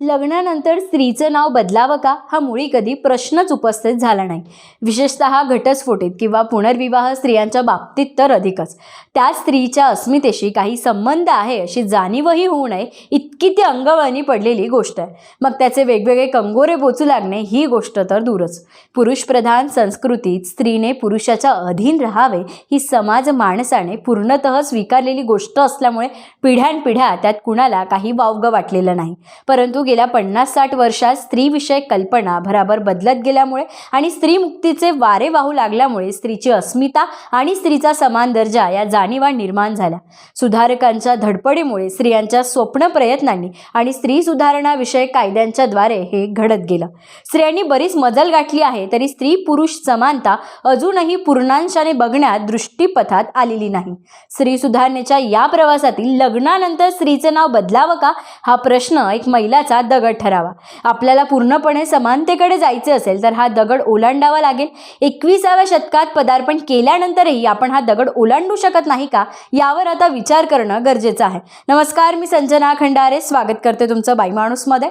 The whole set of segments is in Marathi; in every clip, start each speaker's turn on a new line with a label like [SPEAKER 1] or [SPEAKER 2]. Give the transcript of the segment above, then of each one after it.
[SPEAKER 1] लग्नानंतर स्त्रीचं नाव बदलावं का? हा मुळी कधी प्रश्नच उपस्थित झाला नाही. विशेषतः घटस्फोटीत किंवा पुनर्विवाह स्त्रियांच्या बाबतीत तर अधिकच. त्या स्त्रीच्या अस्मितेशी काही संबंध आहे अशी जाणीवही होऊ नये इतकी ती अंगवळणी पडलेली गोष्ट आहे. मग त्याचे वेगवेगळे कंगोरे बोचू लागणे ही गोष्ट तर दूरच. पुरुषप्रधान संस्कृतीत स्त्रीने पुरुषाच्या अधीन राहावे ही समाज माणसाने पूर्णतः स्वीकारलेली गोष्ट असल्यामुळे पिढ्यानपिढ्या त्यात कुणाला काही वावगं वाटलेलं नाही. परंतु गेल्या पन्नास साठ वर्षात स्त्रीविषयक कल्पना भराभर बदलत गेल्यामुळे आणि स्त्रीमुक्तीचे वारे वाहू लागल्यामुळे स्त्रीची अस्मिता आणि स्त्रीचा समान दर्जा या जाणीवा निर्माण झाल्या. सुधारकांच्या धडपडीमुळे स्त्रियांच्या स्वप्न प्रयत्नांनी आणि स्त्री सुधारणाविषयक कायद्यांच्या द्वारे हे घडत गेलं. स्त्रियांनी बरीच मजल गाठली आहे तरी स्त्री पुरुष समानता अजूनही पूर्णांशाने बघण्यात दृष्टीपथात आलेली नाही. स्त्री सुधारणेच्या या प्रवासातील लग्नानंतर स्त्रीचे नाव बदलावं का? हा प्रश्न एक महिलाचा दगड ठरावा. आपल्याला पूर्णपणे समानतेकडे जायचे असेल तर हा दगड ओलांडावा लागेल. एकविसाव्या शतकात पदार्पण केल्यानंतरही आपण हा दगड ओलांडू शकत नाही का यावर आता विचार करणं गरजेचं आहे. नमस्कार मी संजना खंडारे. स्वागत करते तुमचं बाई माणूसमध्ये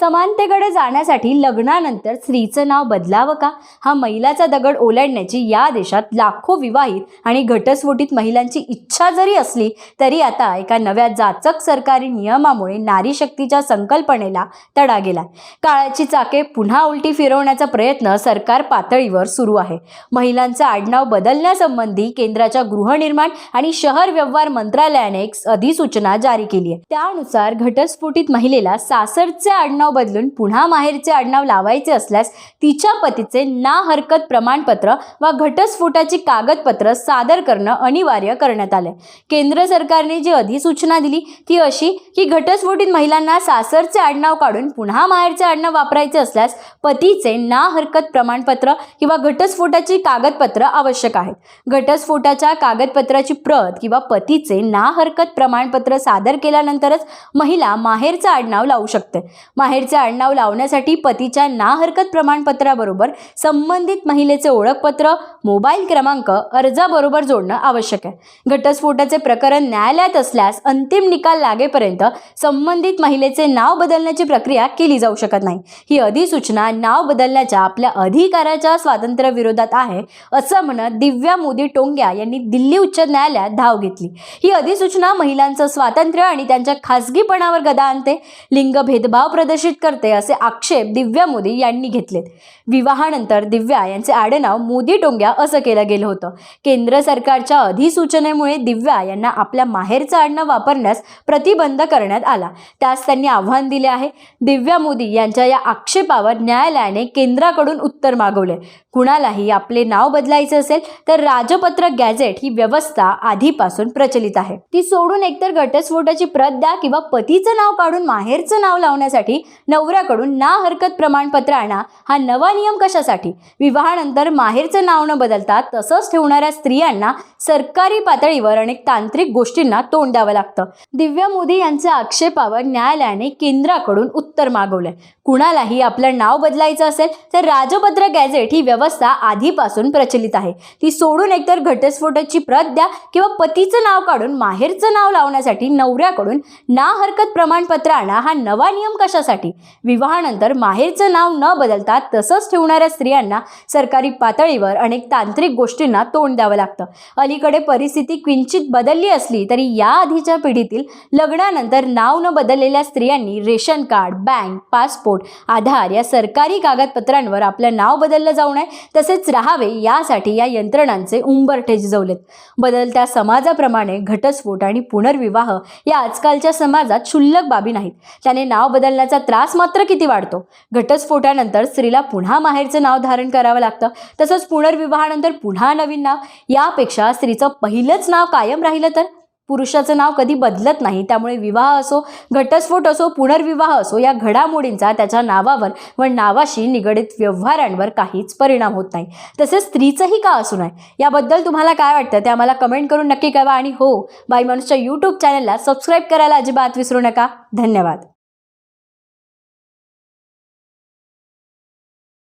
[SPEAKER 1] समानतेकडे जाण्यासाठी लग्नानंतर स्त्रीचं नाव बदलावं का? हा मैलाचा दगड ओलांडण्याची या देशात लाखो विवाहित आणि घटस्फोटीत महिलांची इच्छा जरी असली तरी आता एका नव्या जाचक सरकारी नियमामुळे नारी शक्तीच्या संकल्पनेला तडा गेला काळाची चाके पुन्हा उलटी फिरवण्याचा प्रयत्न सरकार पातळीवर सुरू आहे. महिलांचं आडनाव बदलण्यासंबंधी केंद्राच्या गृहनिर्माण आणि शहर व्यवहार मंत्रालयाने एक अधिसूचना जारी केली आहे. त्यानुसार घटस्फोटीत महिलेला सासरचे आडनाव बदलून पुन्हा माहेरचे आडनाव लावायचे असल्यास तिच्या पतीचे ना हरकत प्रमाणपत्र वा घटस्फोटाची कागदपत्र सादर करणं अनिवार्य करण्यात आले केंद्र सरकारने जी अधिसूचना दिली ती अशी की घटस्फोटीत महिलांना सासरचे आडनाव काढून पुन्हा माहेरचे आडनाव वापरायचे असल्यास पतीचे ना हरकत प्रमाणपत्र किंवा घटस्फोटाची कागदपत्र आवश्यक आहेत घटस्फोटाच्या कागदपत्राची प्रत किंवा पतीचे ना हरकत प्रमाणपत्र सादर केल्यानंतरच महिला माहेरचं आडनाव लावू शकते. माहेरचे आडनाव लावण्यासाठी पतीच्या ना हरकत प्रमाणपत्राबरोबर संबंधित महिलेचे ओळखपत्र मोबाईल क्रमांक अर्जाबरोबर जोडणं आवश्यक आहे. घटस्फोटाचे प्रकरण न्यायालयात असल्यास अंतिम निकाल लागेपर्यंत संबंधित महिलेचे नाव बदलण्याची प्रक्रिया केली जाऊ शकत नाही. ही अधिसूचना नाव बदलण्याच्या आपल्या अधिकाराच्या स्वातंत्र्याविरोधात आहे असं म्हणत दिव्या मोदी टोंग्या यांनी दिल्ली उच्च न्यायालयात धाव घेतली. ही अधिसूचना महिलांचं स्वातंत्र्य आणि त्यांच्या खासगीपणावर गदा आणते. लिंग भेदभाव प्रदर्शित करते असे आक्षेप दिव्या मोदी यांनी घेतलेत. विवाहानंतर दिव्या यांचे आडनाव मोदी टोंग्या असं केलं गेलं होतं. केंद्र सरकारच्या अधिसूचनेमुळे दिव्या यांना आपल्या माहेरचं आडनाव वापरण्यास प्रतिबंध करण्यात आला. त्यास त्यांनी आव्हान दिले आहे. दिव्या मोदी यांच्या या आक्षेपावर न्यायालयाने केंद्राकडून उत्तर मागवले. कुणालाही आपले नाव बदलायचे असेल तर राजपत्र गॅझेट ही व्यवस्था आधीपासून प्रचलित आहे. ती सोडून एकतर घटस्फोटाची प्रत द्या किंवा पतीचं नाव काढून माहेरचं नाव लावण्यासाठी नवऱ्याकडून ना हरकत प्रमाणपत्र आणा. हा नवा नियम कशासाठी? विवाहानंतर माहेरचं नाव न बदलता तसंच ठेवणाऱ्या स्त्रियांना सरकारी पातळीवर अनेक तांत्रिक गोष्टींना तोंड द्यावं लागतं. दिव्या मोदी यांच्या आक्षेपावर न्यायालयाने केंद्राकडून उत्तर मागवलंय. कुणालाही आपलं नाव बदलायचं असेल तर राजपत्र गॅझेट ही व्यवस्था आधीपासून प्रचलित आहे. ती सोडून एकतर घटस्फोटाची प्रत द्या किंवा पतीचं नाव काढून माहेरचं नाव लावण्यासाठी नवऱ्याकडून ना हरकत प्रमाणपत्र आणा. हा नवा नियम कशासाठी? विवाहानंतर माहेरचं नाव न बदलता तसंच ठेवणाऱ्या स्त्रियांना सरकारी पातळीवर अनेक तांत्रिक गोष्टींना तोंड द्यावं लागतं. अलीकडे परिस्थिती किंचित बदलली असली तरी या आधीच्या पिढीतील लग्नानंतर नाव न बदललेल्या स्त्रियांनी ration card bank passport Aadhaar या सरकारी कागदपत्रांवर आपलं नाव बदललं जाऊ नये तसेच राहावे यासाठी या यंत्रणांचे उंबरठे झिजवलेत बदलत्या समाजाप्रमाणे घटस्फोट आणि पुनर्विवाह या आजकालच्या समाजात क्षुल्लक बाबी नाहीत. त्याने नाव बदलण्याचा त्रास मात्र किती वाढतो? घटस्फोटानंतर स्त्रीला पुन्हा माहेरचं नाव धारण करावं लागतं. तसंच पुनर्विवाहानंतर पुन्हा नवीन नाव. यापेक्षा स्त्रीचं पहिलंच नाव कायम राहिलं तर? पुरुषाचं नाव कधी बदलत नाही. त्यामुळे विवाह असो घटस्फोट असो पुनर्विवाह असो या घडामोडींचा त्याच्या नावावर व नावाशी निगडित व्यवहारांवर काहीच परिणाम होत नाही. तसेच स्त्रीचंही का असू नये? याबद्दल तुम्हाला काय वाटतं? ते आम्हाला कमेंट करून नक्की कळवा. आणि हो बाई माणूसच्या यूट्यूब चॅनलला सबस्क्राईब करायला अजिबात विसरू नका. धन्यवाद.